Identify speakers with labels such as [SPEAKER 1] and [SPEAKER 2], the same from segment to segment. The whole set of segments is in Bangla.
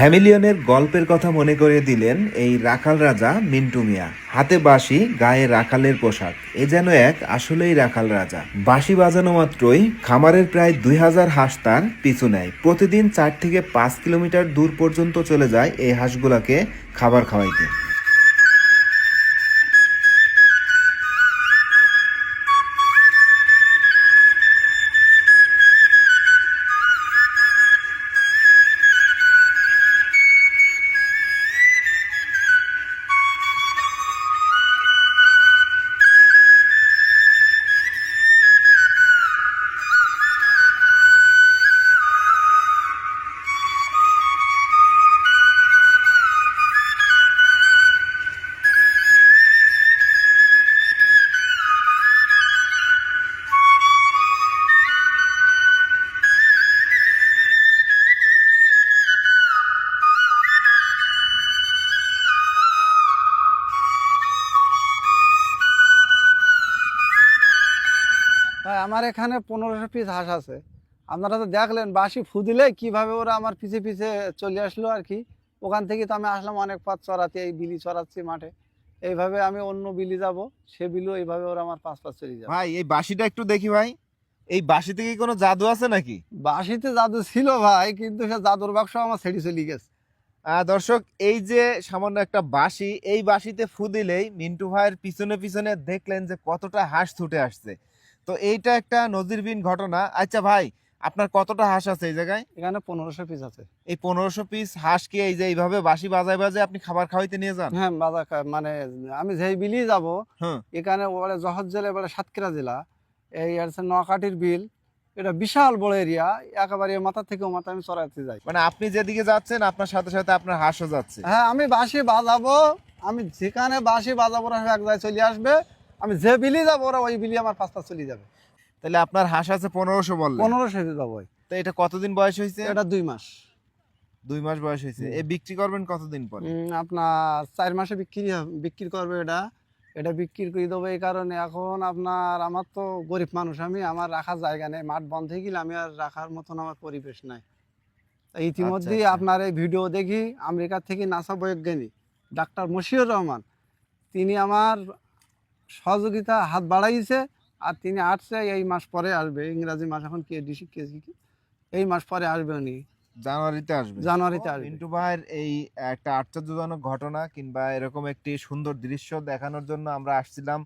[SPEAKER 1] হ্যামিলিয়নের গল্পের কথা মনে করিয়ে দিলেন এই রাখাল রাজা মিন্টু মিয়া। হাতে বাঁশি, গায়ে রাখালের পোশাক। এ যেন এক আসলেই রাখাল রাজা। বাঁশি বাজানো মাত্রই খামারের প্রায় দুই হাজার হাঁস তার পিছু নেয়। প্রতিদিন চার থেকে পাঁচ কিলোমিটার দূর পর্যন্ত চলে যায় এই হাঁসগুলাকে খাবার খাওয়াইতে।
[SPEAKER 2] তাই আমার এখানে পনেরোশো পিস হাঁস আছে। আপনারা তো দেখলেন বাসি ফু দিলে কীভাবে ওরা আমার পিছে পিছে চলে আসলো আর কি। ওখান থেকে তো আমি আসলাম অনেক পাত চড়াতে এই বিলি চড়াচ্ছি মাঠে। এইভাবে আমি অন্য বিলি যাব সে বিলু এইভাবে ওরা আমার পাঁচ পাঁচ চলে যাবে।
[SPEAKER 1] ভাই এই বাঁশিটা একটু দেখি ভাই। এই বাঁশিতে কি কোনো জাদু আছে নাকি?
[SPEAKER 2] বাসিতে জাদু ছিল ভাই কিন্তু সে জাদুর বাক্স আমার ছেড়ে চলে গেছে।
[SPEAKER 1] দর্শক এই যে সামান্য একটা বাঁশি এই বাঁশিতে ফু দিলেই মিন্টু ভাইয়ের পিছনে পিছনে দেখলেন যে কতটা হাঁস ছুটে আসছে। তো এইটা একটা নজিরবিন ঘটনা। আচ্ছা ভাই আপনার কতটা হাঁস আছে এই জায়গায়?
[SPEAKER 2] এখানে পনেরোশো পিস আছে।
[SPEAKER 1] এই পনেরোশো পিস হাঁস কি এই যে এইভাবে বাঁশি বাজায় বাজায় আপনি খাবার খাওয়াইতে নিয়ে যান?
[SPEAKER 2] হ্যাঁ বাজার মানে আমি যেই বিলি যাব এখানে ওরা জহর জেলা এবারে সাতক্ষীরা জেলা। এই আছে নোয়াকাটির বিল। এটা বিশাল বড় এরিয়া একেবারে মাথা থেকে মাথা আমি চড়াতে যাই।
[SPEAKER 1] মানে আপনি যেদিকে যাচ্ছেন আপনার সাথে সাথে আপনার হাঁসও যাচ্ছে।
[SPEAKER 2] হ্যাঁ আমি বাঁশি বাজাবো। আমি যেখানে বাঁশি বাজাবো এক জায়গায় চলে আসবে। আমি যে বিলি যাব ওরা ওই বিলি আমার পাঁচটা চলে যাবে।
[SPEAKER 1] তাহলে আপনার হাঁস আছে পনেরোশো বললেন।
[SPEAKER 2] পনেরোশো যাব
[SPEAKER 1] তো এটা কতদিন বয়স হয়েছে?
[SPEAKER 2] এটা দুই মাস।
[SPEAKER 1] দুই মাস বয়স হয়েছে। এ বিক্রি করবেন কতদিন পরে?
[SPEAKER 2] আপনার চার মাসে বিক্রি হবে- বিক্রি করবে এটা। এটা বিক্রি করে দেবো এই কারণে। এখন আপনার আমার তো গরিব মানুষ আমি আমার রাখার জায়গা নেই। মাঠ বন্ধ হয়ে গেলে আমি আর রাখার মতন আমার পরিবেশ নাই। তা ইতিমধ্যেই
[SPEAKER 1] আচ্ছা।
[SPEAKER 2] আপনার এই ভিডিও দেখি আমেরিকা থেকে নাসা বৈজ্ঞানিক ডাক্তার মশিউর রহমান। তিনি আমার সহযোগিতা হাত বাড়াইছে আর তিনি আসছে এই মাস পরে আসবে। ইংরাজি মাস এখন কে ডিসি কে? এই মাস পরে আসবে উনি।
[SPEAKER 1] জানুয়ারিতে আসবে।
[SPEAKER 2] জানুয়ারিতে আসবে।
[SPEAKER 1] মিন্টু ভাইয়ের এই একটা আশ্চর্যজনক ঘটনা কিংবা এরকম একটি সুন্দর দৃশ্য দেখানোর জন্য আমরা আসছিলাম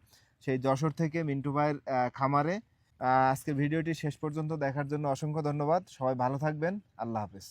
[SPEAKER 1] সেই যশোর থেকে মিন্টু ভাইয়ের খামারে। আজকের ভিডিওটি শেষ পর্যন্ত দেখার জন্য অসংখ্য ধন্যবাদ। সবাই ভালো থাকবেন। আল্লাহ হাফেজ।